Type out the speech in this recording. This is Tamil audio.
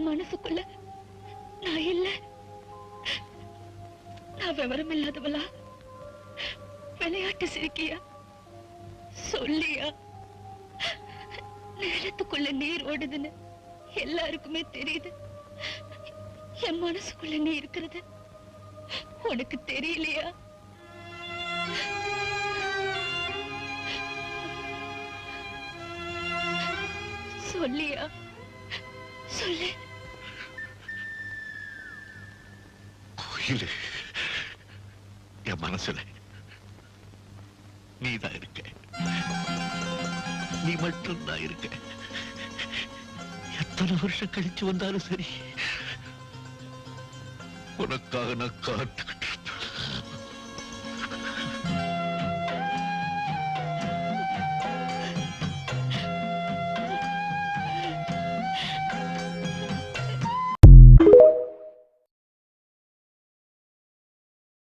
உன் மனசுக்குள்ள நான் இல்ல. நான் விவரம் இல்லாதவளா? விளையாட்டு சிரிக்கியா? சொல்லியா? நேரத்துக்குள்ள நீர் ஓடுதுன்னு எல்லாருக்குமே தெரியுது. என் மனசுக்குள்ள நீ இருக்கிறது உனக்கு தெரியலையா? சொல்லியா? சொல்லு. கோயிலு என் மனசுல நீதான் இருக்க. நீ மட்டும்தான் இருக்க. எத்தனை வருஷம் கழிச்சு வந்தாலும் சரி உனக்காக நான் காத்துக்கிட்டு